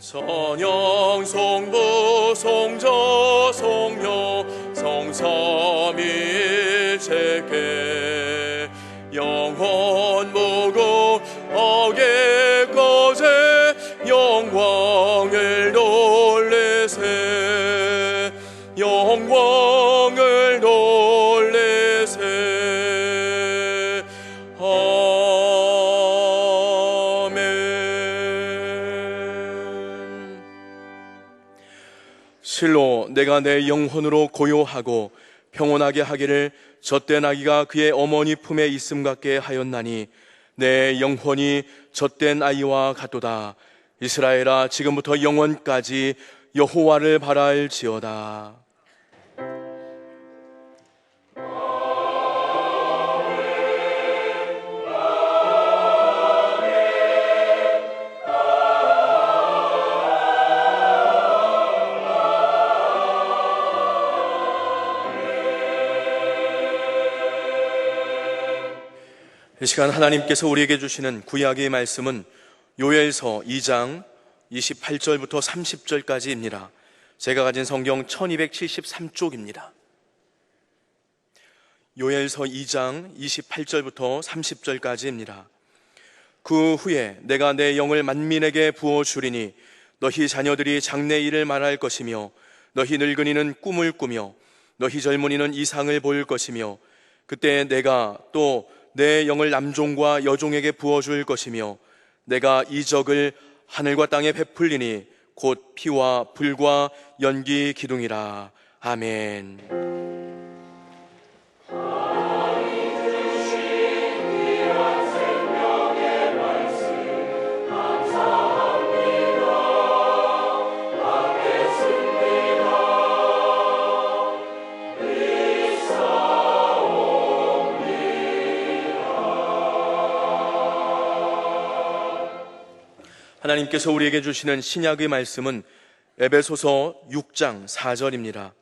선영 성부 성자 성녀 성삼일체께 내 영혼으로 고요하고 평온하게 하기를 젖된 아기가 그의 어머니 품에 있음 같게 하였나니 내 영혼이 젖된 아이와 같도다. 이스라엘아 지금부터 영원까지 여호와를 바랄지어다 이 시간 하나님께서 우리에게 주시는 구약의 말씀은 요엘서 2장 28절부터 30절까지입니다. 제가 가진 성경 1273쪽입니다. 요엘서 2장 28절부터 30절까지입니다. 그 후에 내가 내 영을 만민에게 부어 주리니 너희 자녀들이 장래 일을 말할 것이며 너희 늙은이는 꿈을 꾸며 너희 젊은이는 이상을 볼 것이며 그때 내가 또 내 영을 남종과 여종에게 부어 줄 것이며 내가 이적을 하늘과 땅에 베풀리니 곧 피와 불과 연기 기둥이라 아멘. 하나님께서 우리에게 주시는 신약의 말씀은 에베소서 6장 4절입니다.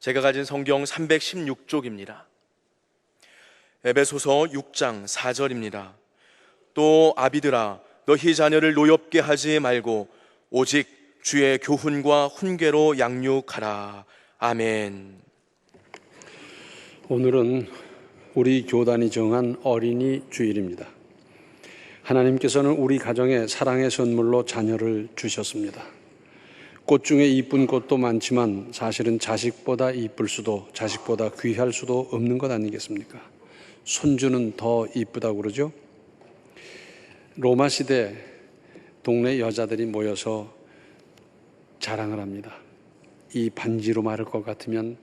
제가 가진 성경 316쪽입니다. 에베소서 6장 4절입니다. 또 아비들아 너희 자녀를 노엽게 하지 말고 오직 주의 교훈과 훈계로 양육하라. 아멘. 오늘은 우리 교단이 정한 어린이 주일입니다. 하나님께서는 우리 가정에 사랑의 선물로 자녀를 주셨습니다. 꽃 중에 이쁜 꽃도 많지만 사실은 자식보다 이쁠 수도 자식보다 귀할 수도 없는 것 아니겠습니까? 손주는 더 이쁘다고 그러죠? 로마 시대 동네 여자들이 모여서 자랑을 합니다. 이 반지로 마를 것 같으면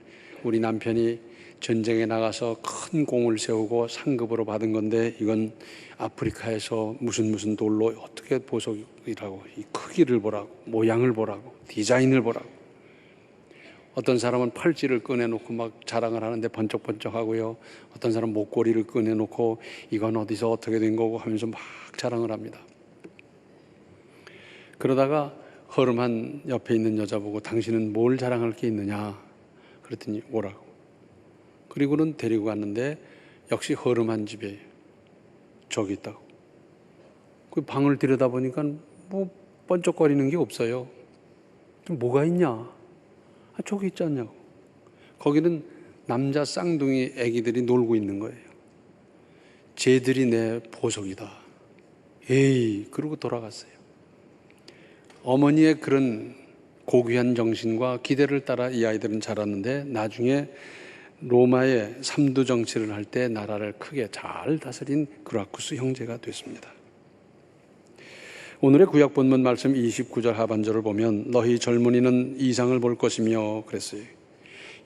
우리 남편이 전쟁에 나가서 큰 공을 세우고 상급으로 받은 건데 이건 아프리카에서 무슨 무슨 돌로 어떻게 보석이라고 이 크기를 보라고 모양을 보라고 디자인을 보라고. 어떤 사람은 팔찌를 꺼내놓고 막 자랑을 하는데 번쩍번쩍하고요. 어떤 사람 목걸이를 꺼내놓고 이건 어디서 어떻게 된 거고 하면서 막 자랑을 합니다. 그러다가 허름한 옆에 있는 여자 보고 당신은 뭘 자랑할 게 있느냐? 그랬더니 오라고 그리고는 데리고 갔는데 역시 허름한 집에 저기 있다고. 그 방을 들여다 보니까 뭐 번쩍거리는 게 없어요. 좀 뭐가 있냐? 아, 저기 있지 않냐고. 거기는 남자 쌍둥이 애기들이 놀고 있는 거예요. 쟤들이 내 보석이다. 에이, 그러고 돌아갔어요. 어머니의 그런 고귀한 정신과 기대를 따라 이 아이들은 자랐는데 나중에 로마의 삼두 정치를 할 때 나라를 크게 잘 다스린 그라쿠스 형제가 됐습니다. 오늘의 구약 본문 말씀 29절 하반절을 보면 너희 젊은이는 이상을 볼 것이며 그랬어요.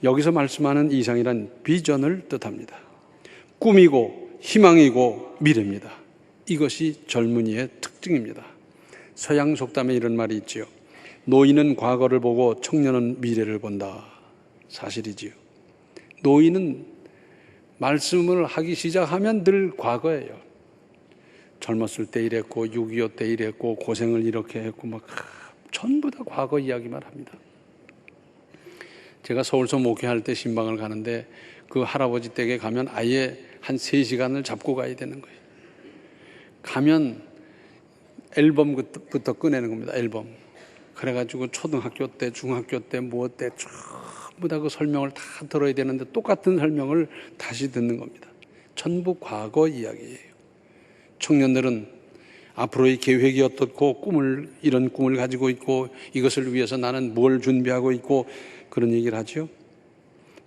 여기서 말씀하는 이상이란 비전을 뜻합니다. 꿈이고 희망이고 미래입니다. 이것이 젊은이의 특징입니다. 서양 속담에 이런 말이 있지요. 노인은 과거를 보고 청년은 미래를 본다. 사실이지요. 노인은 말씀을 하기 시작하면 늘 과거예요. 젊었을 때 이랬고 6.25 때 이랬고 고생을 이렇게 했고 막 전부 다 과거 이야기만 합니다. 제가 서울서 목회할 때 신방을 가는데 그 할아버지 댁에 가면 아예 한 3시간을 잡고 가야 되는 거예요. 가면 앨범부터 꺼내는 겁니다. 앨범. 그래가지고 초등학교 때, 중학교 때, 뭐때 전부 다 그 설명을 다 들어야 되는데 똑같은 설명을 다시 듣는 겁니다. 전부 과거 이야기예요. 청년들은 앞으로의 계획이 어떻고 꿈을 이런 꿈을 가지고 있고 이것을 위해서 나는 뭘 준비하고 있고 그런 얘기를 하죠.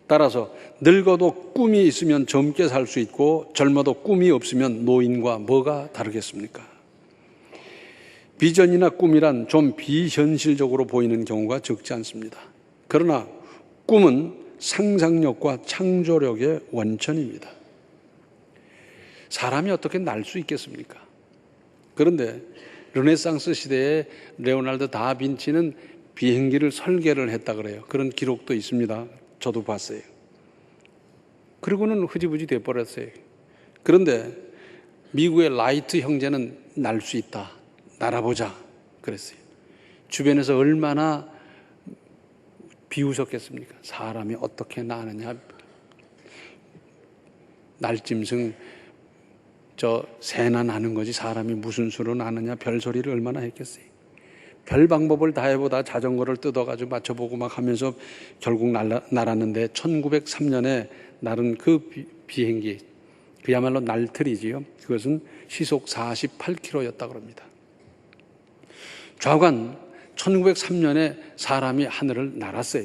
따라서 늙어도 꿈이 있으면 젊게 살 수 있고 젊어도 꿈이 없으면 노인과 뭐가 다르겠습니까? 비전이나 꿈이란 좀 비현실적으로 보이는 경우가 적지 않습니다. 그러나 꿈은 상상력과 창조력의 원천입니다. 사람이 어떻게 날 수 있겠습니까? 그런데 르네상스 시대에 레오날드 다빈치는 비행기를 설계를 했다 그래요. 그런 기록도 있습니다. 저도 봤어요. 그리고는 흐지부지 돼버렸어요. 그런데 미국의 라이트 형제는 날 수 있다. 날아보자. 그랬어요. 주변에서 얼마나 비웃었겠습니까? 사람이 어떻게 나느냐. 날짐승 저 새나 나는 거지 사람이 무슨 수로 나느냐 별소리를 얼마나 했겠어요. 별 방법을 다 해보다 자전거를 뜯어가지고 맞춰보고 막 하면서 결국 날아, 날았는데 1903년에 날은 그 비, 비행기 그야말로 날틀이지요. 그것은 시속 48km였다 그럽니다. 좌관 1903년에 사람이 하늘을 날았어요.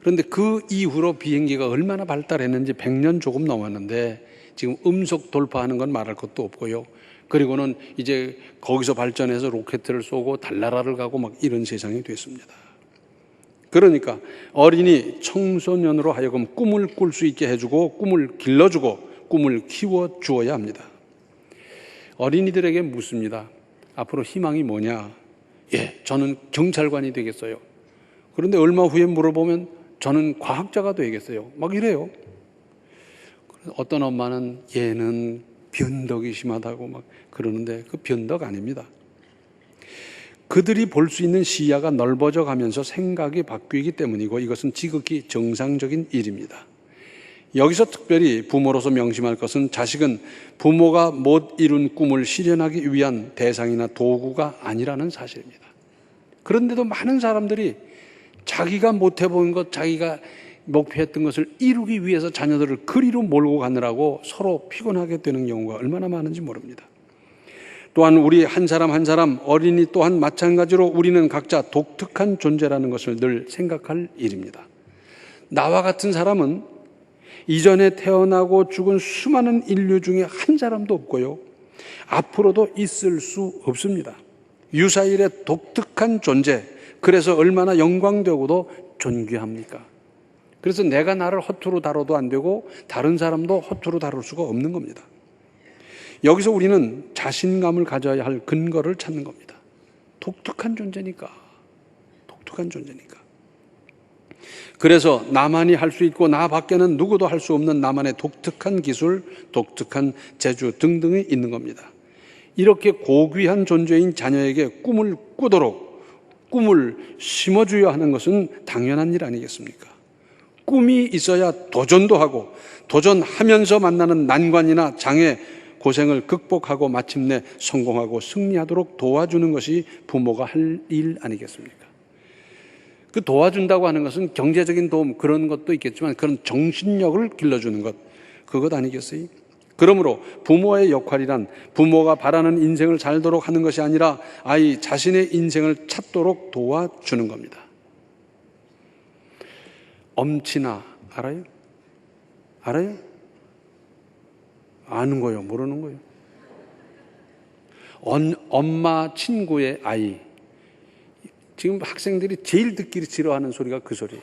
그런데 그 이후로 비행기가 얼마나 발달했는지 100년 조금 넘었는데 지금 음속 돌파하는 건 말할 것도 없고요. 그리고는 이제 거기서 발전해서 로켓을 쏘고 달나라를 가고 막 이런 세상이 됐습니다. 그러니까 어린이 청소년으로 하여금 꿈을 꿀 수 있게 해주고 꿈을 길러주고 꿈을 키워 주어야 합니다. 어린이들에게 묻습니다. 앞으로 희망이 뭐냐? 예, 저는 경찰관이 되겠어요. 그런데 얼마 후에 물어보면 저는 과학자가 되겠어요. 막 이래요. 어떤 엄마는 얘는 변덕이 심하다고 막 그러는데 그 변덕 아닙니다. 그들이 볼 수 있는 시야가 넓어져 가면서 생각이 바뀌기 때문이고 이것은 지극히 정상적인 일입니다. 여기서 특별히 부모로서 명심할 것은 자식은 부모가 못 이룬 꿈을 실현하기 위한 대상이나 도구가 아니라는 사실입니다. 그런데도 많은 사람들이 자기가 못 해본 것, 자기가 목표했던 것을 이루기 위해서 자녀들을 그리로 몰고 가느라고 서로 피곤하게 되는 경우가 얼마나 많은지 모릅니다. 또한 우리 한 사람 한 사람 어린이 또한 마찬가지로 우리는 각자 독특한 존재라는 것을 늘 생각할 일입니다. 나와 같은 사람은 이전에 태어나고 죽은 수많은 인류 중에 한 사람도 없고요. 앞으로도 있을 수 없습니다. 유사일의 독특한 존재. 그래서 얼마나 영광되고도 존귀합니까? 그래서 내가 나를 허투루 다뤄도 안 되고 다른 사람도 허투루 다룰 수가 없는 겁니다. 여기서 우리는 자신감을 가져야 할 근거를 찾는 겁니다. 독특한 존재니까. 독특한 존재니까. 그래서 나만이 할 수 있고 나 밖에는 누구도 할 수 없는 나만의 독특한 기술, 독특한 재주 등등이 있는 겁니다. 이렇게 고귀한 존재인 자녀에게 꿈을 꾸도록 꿈을 심어줘야 하는 것은 당연한 일 아니겠습니까? 꿈이 있어야 도전도 하고 도전하면서 만나는 난관이나 장애, 고생을 극복하고 마침내 성공하고 승리하도록 도와주는 것이 부모가 할 일 아니겠습니까? 그 도와준다고 하는 것은 경제적인 도움 그런 것도 있겠지만 그런 정신력을 길러주는 것 그것 아니겠어요? 그러므로 부모의 역할이란 부모가 바라는 인생을 살도록 하는 것이 아니라 아이 자신의 인생을 찾도록 도와주는 겁니다. 엄친아 알아요? 알아요? 아는 거요, 모르는 거요? 엄마 친구의 아이. 지금 학생들이 제일 듣기 싫어하는 소리가 그 소리예요.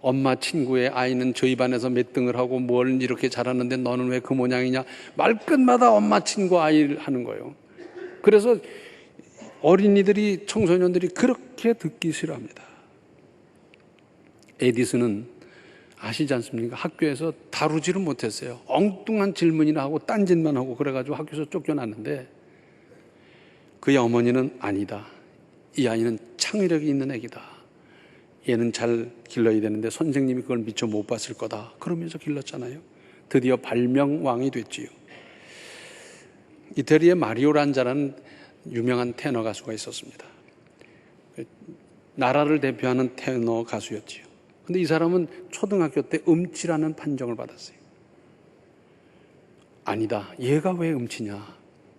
엄마 친구의 아이는 저희 반에서 몇 등을 하고 뭘 이렇게 잘하는데 너는 왜 그 모양이냐? 말끝마다 엄마 친구 아이를 하는 거예요. 그래서 어린이들이, 청소년들이 그렇게 듣기 싫어합니다. 에디슨은 아시지 않습니까? 학교에서 다루지를 못했어요. 엉뚱한 질문이나 하고 딴짓만 하고 그래가지고 학교에서 쫓겨났는데 그의 어머니는 아니다. 이 아이는 창의력이 있는 애기다. 얘는 잘 길러야 되는데 선생님이 그걸 미처 못 봤을 거다. 그러면서 길렀잖아요. 드디어 발명왕이 됐지요. 이태리의 마리오 란자라는 유명한 테너 가수가 있었습니다. 나라를 대표하는 테너 가수였지요. 근데 이 사람은 초등학교 때 음치라는 판정을 받았어요. 아니다. 얘가 왜 음치냐.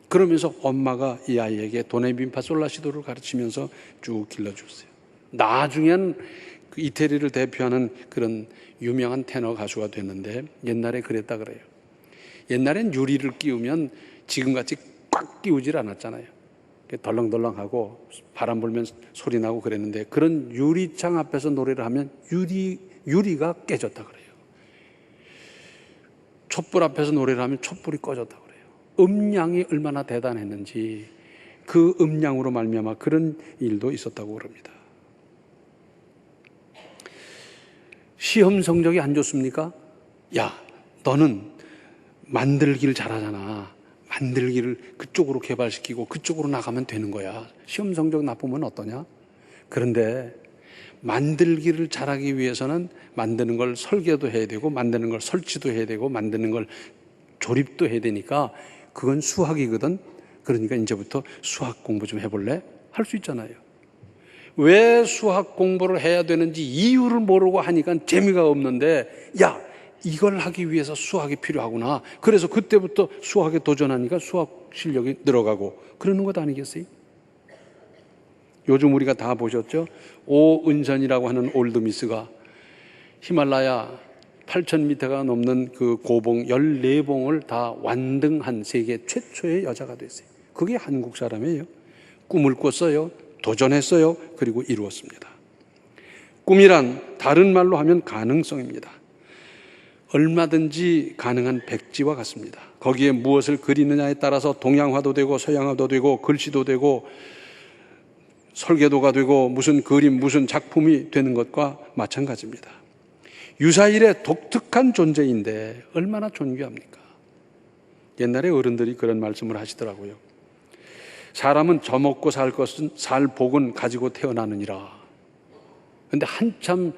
그러면서 엄마가 이 아이에게 도네빈파 솔라시도를 가르치면서 쭉 길러줬어요. 나중엔 그 이태리를 대표하는 그런 유명한 테너 가수가 됐는데 옛날에 그랬다 그래요. 옛날엔 유리를 끼우면 지금같이 꽉 끼우질 않았잖아요. 덜렁덜렁하고 바람 불면 소리 나고 그랬는데 그런 유리창 앞에서 노래를 하면 유리 유리가 깨졌다 그래요. 촛불 앞에서 노래를 하면 촛불이 꺼졌다 그래요. 음량이 얼마나 대단했는지 그 음량으로 말미암아 그런 일도 있었다고 그럽니다. 시험 성적이 안 좋습니까? 야, 너는 만들기를 잘하잖아. 만들기를 그쪽으로 개발시키고 그쪽으로 나가면 되는 거야. 시험 성적 나쁘면 어떠냐? 그런데 만들기를 잘하기 위해서는 만드는 걸 설계도 해야 되고 만드는 걸 설치도 해야 되고 만드는 걸 조립도 해야 되니까 그건 수학이거든. 그러니까 이제부터 수학 공부 좀 해볼래? 할 수 있잖아요. 왜 수학 공부를 해야 되는지 이유를 모르고 하니까 재미가 없는데 야 이걸 하기 위해서 수학이 필요하구나. 그래서 그때부터 수학에 도전하니까 수학 실력이 늘어가고 그러는 것 아니겠어요? 요즘 우리가 다 보셨죠? 오은선이라고 하는 올드미스가 히말라야 8,000m가 넘는 그 고봉 14봉을 다 완등한 세계 최초의 여자가 됐어요. 그게 한국 사람이에요. 꿈을 꿨어요. 도전했어요. 그리고 이루었습니다. 꿈이란 다른 말로 하면 가능성입니다. 얼마든지 가능한 백지와 같습니다. 거기에 무엇을 그리느냐에 따라서 동양화도 되고 서양화도 되고 글씨도 되고 설계도가 되고 무슨 그림, 무슨 작품이 되는 것과 마찬가지입니다. 유사일의 독특한 존재인데 얼마나 존귀합니까? 옛날에 어른들이 그런 말씀을 하시더라고요. 사람은 저 먹고 살 것은 살 복은 가지고 태어나느니라. 근데 한참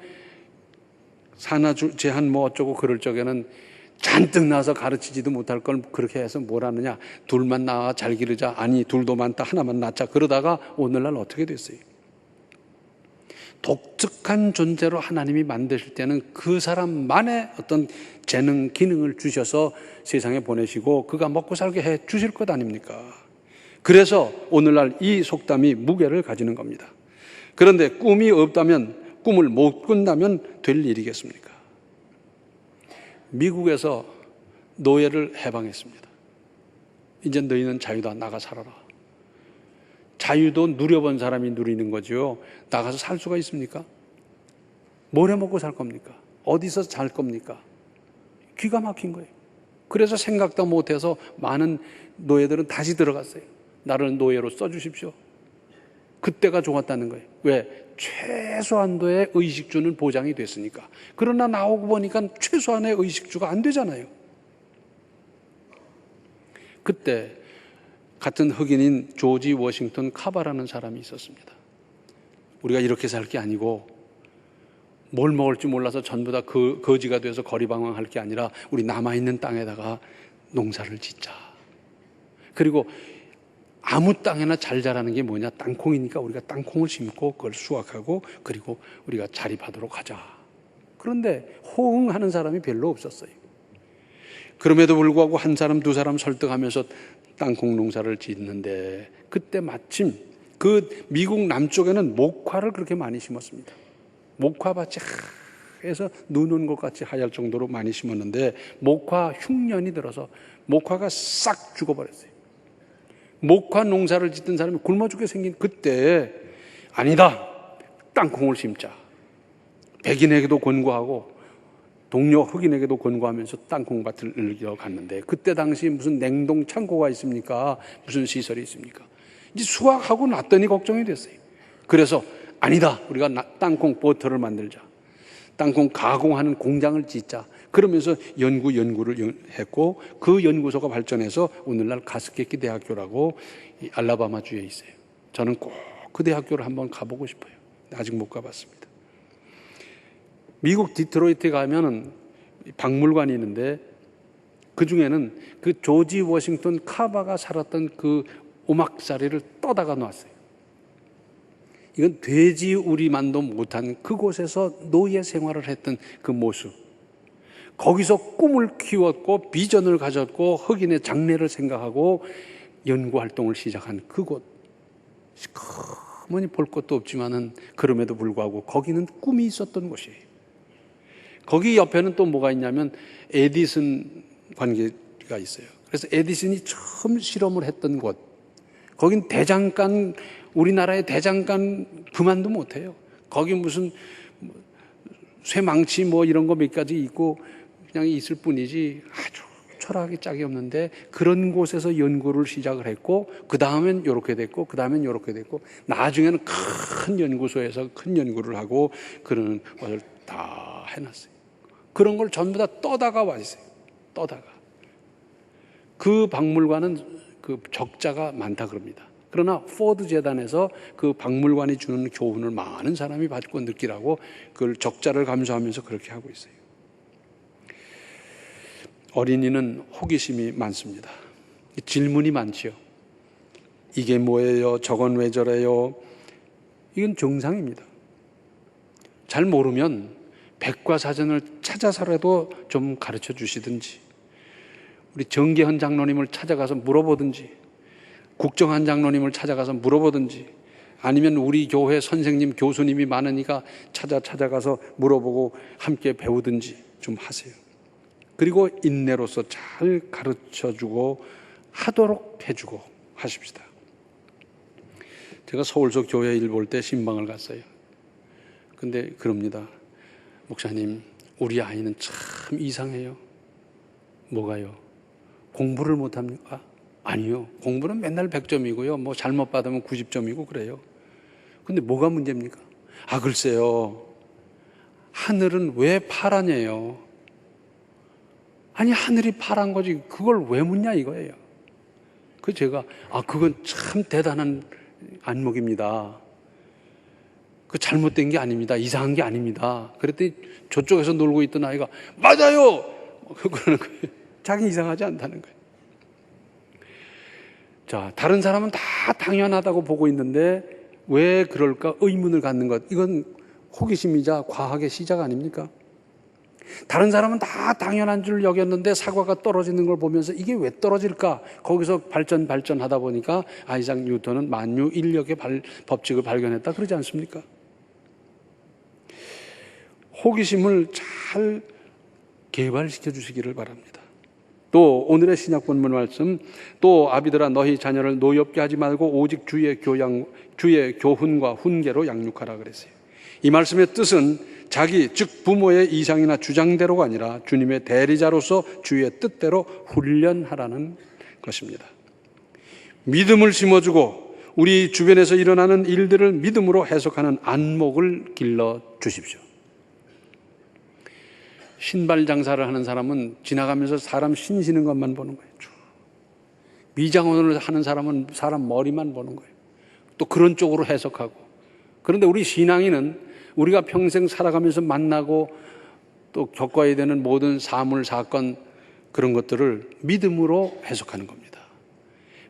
산하 제한 뭐 어쩌고 그럴 적에는 잔뜩 나서 가르치지도 못할 걸 그렇게 해서 뭘 하느냐. 둘만 낳아 잘 기르자. 아니, 둘도 많다. 하나만 낳자. 그러다가 오늘날 어떻게 됐어요? 독특한 존재로 하나님이 만드실 때는 그 사람만의 어떤 재능, 기능을 주셔서 세상에 보내시고 그가 먹고 살게 해 주실 것 아닙니까? 그래서 오늘날 이 속담이 무게를 가지는 겁니다. 그런데 꿈이 없다면, 꿈을 못 꾼다면 될 일이겠습니까? 미국에서 노예를 해방했습니다. 이제 너희는 자유다. 나가 살아라. 자유도 누려본 사람이 누리는 거죠. 나가서 살 수가 있습니까? 뭘 해 먹고 살 겁니까? 어디서 잘 겁니까? 기가 막힌 거예요. 그래서 생각도 못해서 많은 노예들은 다시 들어갔어요. 나를 노예로 써주십시오. 그때가 좋았다는 거예요. 왜? 최소한도의 의식주는 보장이 됐으니까. 그러나 나오고 보니까 최소한의 의식주가 안 되잖아요. 그때 같은 흑인인 조지 워싱턴 카바라는 사람이 있었습니다. 우리가 이렇게 살 게 아니고 뭘 먹을지 몰라서 전부 다 그, 거지가 돼서 거리방황할 게 아니라 우리 남아있는 땅에다가 농사를 짓자. 그리고 아무 땅에나 잘 자라는 게 뭐냐? 땅콩이니까 우리가 땅콩을 심고 그걸 수확하고 그리고 우리가 자립하도록 하자. 그런데 호응하는 사람이 별로 없었어요. 그럼에도 불구하고 한 사람, 두 사람 설득하면서 땅콩 농사를 짓는데 그때 마침 그 미국 남쪽에는 목화를 그렇게 많이 심었습니다. 목화밭이 해서 눈 온 것 같이 하얄 정도로 많이 심었는데 목화 흉년이 들어서 목화가 싹 죽어버렸어요. 목화 농사를 짓던 사람이 굶어 죽게 생긴 그때 아니다. 땅콩을 심자. 백인에게도 권고하고 동료 흑인에게도 권고하면서 땅콩밭을 일겨 갔는데 그때 당시 무슨 냉동 창고가 있습니까? 무슨 시설이 있습니까? 이제 수확하고 났더니 걱정이 됐어요. 그래서 아니다. 우리가 땅콩 버터를 만들자. 땅콩 가공하는 공장을 짓자. 그러면서 연구 연구를 했고 그 연구소가 발전해서 오늘날 가스케키 대학교라고 알라바마 주에 있어요. 저는 꼭 그 대학교를 한번 가보고 싶어요. 아직 못 가봤습니다. 미국 디트로이트에 가면은 박물관이 있는데 그 중에는 그 조지 워싱턴 카바가 살았던 그 오막자리를 떠다가 놨어요. 이건 돼지 우리만도 못한 그곳에서 노예 생활을 했던 그 모습. 거기서 꿈을 키웠고 비전을 가졌고 흑인의 장래를 생각하고 연구 활동을 시작한 그곳. 시커머니 볼 것도 없지만은 그럼에도 불구하고 거기는 꿈이 있었던 곳이에요. 거기 옆에는 또 뭐가 있냐면 에디슨 관계가 있어요. 그래서 에디슨이 처음 실험을 했던 곳. 거긴 대장간 우리나라의 대장간 그만도 못해요. 거기 무슨 쇠망치 뭐 이런 거 몇 가지 있고 그냥 있을 뿐이지 아주 철학이 짝이 없는데 그런 곳에서 연구를 시작을 했고 그 다음엔 이렇게 됐고 그 다음엔 이렇게 됐고 나중에는 큰 연구소에서 큰 연구를 하고 그런 것을 다 해놨어요. 그런 걸 전부 다 떠다가 와 있어요. 떠다가 그 박물관은 그 적자가 많다 그럽니다. 그러나 포드 재단에서 그 박물관이 주는 교훈을 많은 사람이 받고 느끼라고 그걸 적자를 감수하면서 그렇게 하고 있어요. 어린이는 호기심이 많습니다. 질문이 많지요. 이게 뭐예요? 저건 왜 저래요? 이건 정상입니다. 잘 모르면 백과사전을 찾아서라도 좀 가르쳐 주시든지, 우리 정계현 장로님을 찾아가서 물어보든지, 국정한 장로님을 찾아가서 물어보든지, 아니면 우리 교회 선생님, 교수님이 많으니까 찾아 찾아가서 물어보고 함께 배우든지 좀 하세요. 그리고 인내로서 잘 가르쳐 주고 하도록 해 주고 하십시다. 제가 서울서 교회 일 볼 때 신방을 갔어요. 근데 그럽니다. 목사님, 우리 아이는 참 이상해요. 뭐가요? 공부를 못합니까? 아니요. 공부는 맨날 100점이고요. 뭐 잘못 받으면 90점이고 그래요. 근데 뭐가 문제입니까? 아, 글쎄요. 하늘은 왜 파라냐요? 아니, 하늘이 파란 거지. 그걸 왜 묻냐 이거예요. 그 제가, 아, 그건 참 대단한 안목입니다. 그 잘못된 게 아닙니다. 이상한 게 아닙니다. 그랬더니 저쪽에서 놀고 있던 아이가, 맞아요! 그러는 거예요. 자기 이상하지 않다는 거예요. 자, 다른 사람은 다 당연하다고 보고 있는데 왜 그럴까 의문을 갖는 것. 이건 호기심이자 과학의 시작 아닙니까? 다른 사람은 다 당연한 줄 여겼는데 사과가 떨어지는 걸 보면서 이게 왜 떨어질까? 거기서 발전 발전하다 보니까 아이작 뉴턴은 만유 인력의 발, 법칙을 발견했다 그러지 않습니까? 호기심을 잘 개발시켜 주시기를 바랍니다. 또 오늘의 신약 본문 말씀 또 아비들아 너희 자녀를 노엽게 하지 말고 오직 주의 교양 주의 교훈과 훈계로 양육하라 그랬어요. 이 말씀의 뜻은 자기 즉 부모의 이상이나 주장대로가 아니라 주님의 대리자로서 주의 뜻대로 훈련하라는 것입니다. 믿음을 심어주고 우리 주변에서 일어나는 일들을 믿음으로 해석하는 안목을 길러 주십시오. 신발 장사를 하는 사람은 지나가면서 사람 신시는 것만 보는 거예요. 쭉. 미장원을 하는 사람은 사람 머리만 보는 거예요. 또 그런 쪽으로 해석하고. 그런데 우리 신앙인은 우리가 평생 살아가면서 만나고 또 겪어야 되는 모든 사물, 사건 그런 것들을 믿음으로 해석하는 겁니다.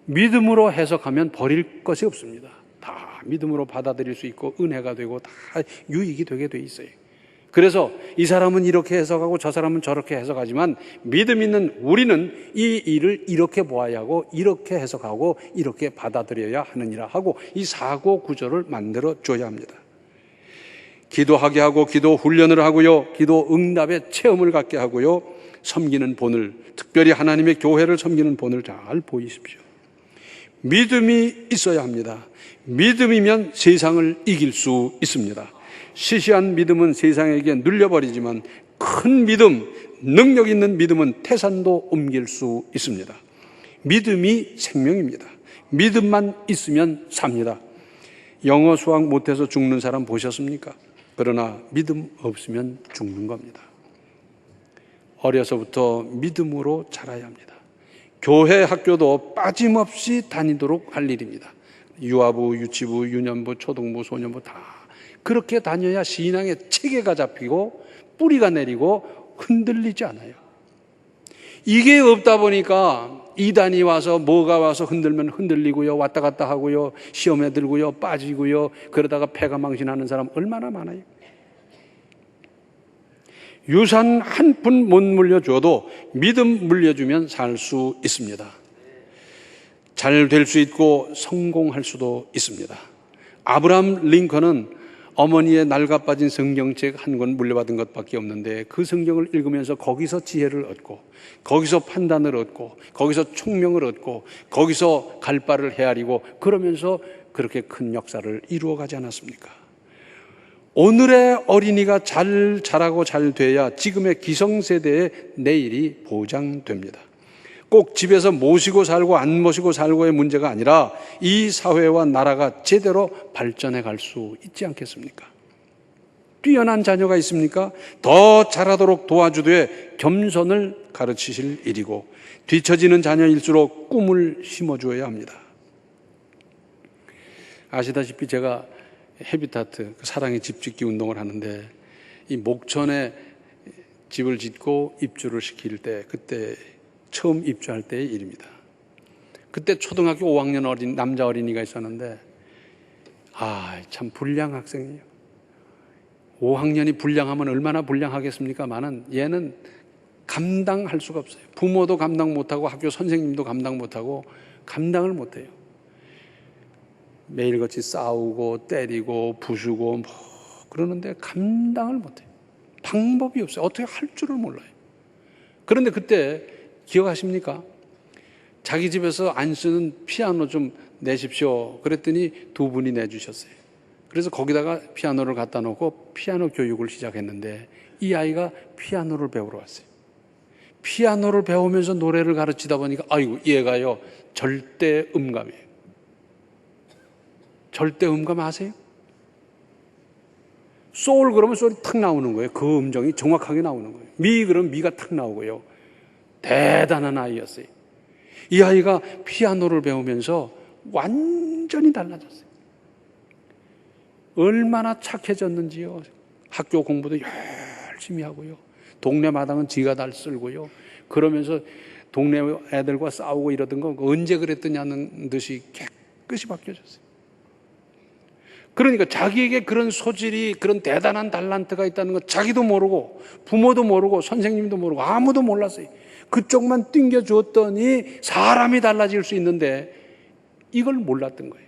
믿음으로 해석하면 버릴 것이 없습니다. 다 믿음으로 받아들일 수 있고 은혜가 되고 다 유익이 되게 돼 있어요. 그래서 이 사람은 이렇게 해석하고 저 사람은 저렇게 해석하지만 믿음 있는 우리는 이 일을 이렇게 보아야 하고 이렇게 해석하고 이렇게 받아들여야 하느니라 하고 이 사고 구조를 만들어 줘야 합니다. 기도하게 하고 기도 훈련을 하고요. 기도 응답의 체험을 갖게 하고요. 섬기는 본을 특별히 하나님의 교회를 섬기는 본을 잘 보이십시오. 믿음이 있어야 합니다. 믿음이면 세상을 이길 수 있습니다. 시시한 믿음은 세상에게 눌려버리지만 큰 믿음, 능력 있는 믿음은 태산도 옮길 수 있습니다. 믿음이 생명입니다. 믿음만 있으면 삽니다. 영어 수학 못해서 죽는 사람 보셨습니까? 그러나 믿음 없으면 죽는 겁니다. 어려서부터 믿음으로 자라야 합니다. 교회 학교도 빠짐없이 다니도록 할 일입니다. 유아부, 유치부, 유년부, 초등부, 소년부 다 그렇게 다녀야 신앙의 체계가 잡히고 뿌리가 내리고 흔들리지 않아요. 이게 없다 보니까 이단이 와서 뭐가 와서 흔들면 흔들리고요. 왔다 갔다 하고요. 시험에 들고요. 빠지고요. 그러다가 패가 망신하는 사람 얼마나 많아요. 유산 한 푼 못 물려줘도 믿음 물려주면 살 수 있습니다. 잘 될 수 있고 성공할 수도 있습니다. 아브라함 링컨은 어머니의 낡아빠진 성경책 한 권 물려받은 것밖에 없는데 그 성경을 읽으면서 거기서 지혜를 얻고 거기서 판단을 얻고 거기서 총명을 얻고 거기서 갈 바를 헤아리고 그러면서 그렇게 큰 역사를 이루어 가지 않았습니까? 오늘의 어린이가 잘 자라고 잘 돼야 지금의 기성세대의 내일이 보장됩니다. 꼭 집에서 모시고 살고 안 모시고 살고의 문제가 아니라 이 사회와 나라가 제대로 발전해 갈 수 있지 않겠습니까? 뛰어난 자녀가 있습니까? 더 잘하도록 도와주되 겸손을 가르치실 일이고 뒤처지는 자녀일수록 꿈을 심어주어야 합니다. 아시다시피 제가 헤비타트 그 사랑의 집 짓기 운동을 하는데 이 목천에 집을 짓고 입주를 시킬 때 그때 처음 입주할 때의 일입니다. 그때 초등학교 5학년 어린 남자 어린이가 있었는데 아 참 불량 학생이에요. 5학년이 불량하면 얼마나 불량하겠습니까만은 얘는 감당할 수가 없어요. 부모도 감당 못하고 학교 선생님도 감당 못하고 감당을 못해요. 매일같이 싸우고 때리고 부수고 뭐 그러는데 감당을 못해요. 방법이 없어요. 어떻게 할 줄을 몰라요. 그런데 그때 기억하십니까? 자기 집에서 안 쓰는 피아노 좀 내십시오. 그랬더니 두 분이 내주셨어요. 그래서 거기다가 피아노를 갖다 놓고 피아노 교육을 시작했는데 이 아이가 피아노를 배우러 왔어요. 피아노를 배우면서 노래를 가르치다 보니까 아이고 얘가요 절대 음감이에요. 절대 음감 아세요? 소울 그러면 소리 탁 나오는 거예요. 그 음정이 정확하게 나오는 거예요. 미 그러면 미가 탁 나오고요. 대단한 아이였어요. 이 아이가 피아노를 배우면서 완전히 달라졌어요. 얼마나 착해졌는지요. 학교 공부도 열심히 하고요. 동네 마당은 지가 달 쓸고요. 그러면서 동네 애들과 싸우고 이러던 거 언제 그랬더냐는 듯이 깨끗이 바뀌어졌어요. 그러니까 자기에게 그런 소질이 그런 대단한 달란트가 있다는 거 자기도 모르고 부모도 모르고 선생님도 모르고 아무도 몰랐어요. 그쪽만 띵겨 주었더니 사람이 달라질 수 있는데 이걸 몰랐던 거예요.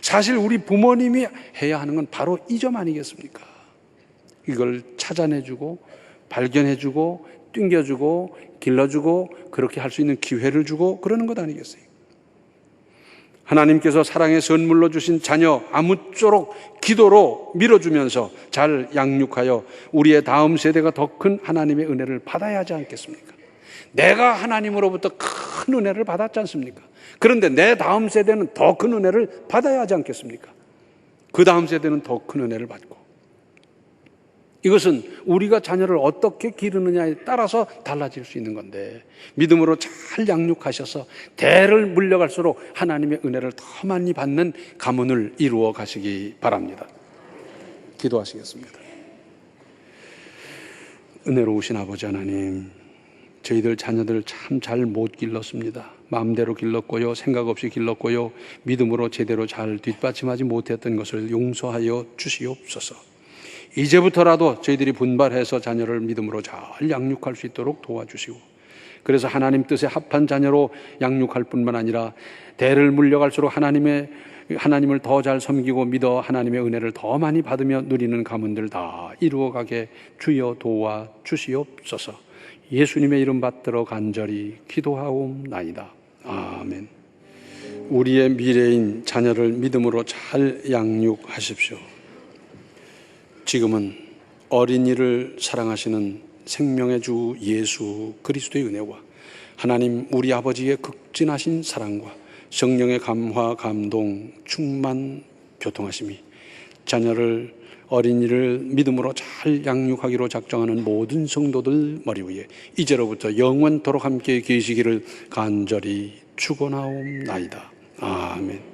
사실 우리 부모님이 해야 하는 건 바로 이 점 아니겠습니까? 이걸 찾아내주고 발견해주고 띵겨주고 길러주고 그렇게 할 수 있는 기회를 주고 그러는 것 아니겠어요? 하나님께서 사랑의 선물로 주신 자녀 아무쪼록 기도로 밀어주면서 잘 양육하여 우리의 다음 세대가 더 큰 하나님의 은혜를 받아야 하지 않겠습니까? 내가 하나님으로부터 큰 은혜를 받았지 않습니까? 그런데 내 다음 세대는 더 큰 은혜를 받아야 하지 않겠습니까? 그 다음 세대는 더 큰 은혜를 받고. 이것은 우리가 자녀를 어떻게 기르느냐에 따라서 달라질 수 있는 건데, 믿음으로 잘 양육하셔서 대를 물려갈수록 하나님의 은혜를 더 많이 받는 가문을 이루어 가시기 바랍니다. 기도하시겠습니다. 은혜로우신 아버지 하나님, 저희들 자녀들 참 잘 못 길렀습니다. 마음대로 길렀고요. 생각 없이 길렀고요. 믿음으로 제대로 잘 뒷받침하지 못했던 것을 용서하여 주시옵소서. 이제부터라도 저희들이 분발해서 자녀를 믿음으로 잘 양육할 수 있도록 도와주시고 그래서 하나님 뜻에 합한 자녀로 양육할 뿐만 아니라 대를 물려갈수록 하나님의 하나님을 더 잘 섬기고 믿어 하나님의 은혜를 더 많이 받으며 누리는 가문들 다 이루어가게 주여 도와 주시옵소서. 예수님의 이름 받들어 간절히 기도하옵나이다. 아멘. 우리의 미래인 자녀를 믿음으로 잘 양육하십시오. 지금은 어린이를 사랑하시는 생명의 주 예수 그리스도의 은혜와 하나님 우리 아버지의 극진하신 사랑과 성령의 감화 감동 충만 교통하심이 자녀를 어린이를 믿음으로 잘 양육하기로 작정하는 모든 성도들 머리 위에 이제로부터 영원토록 함께 계시기를 간절히 축원하옵나이다. 아멘.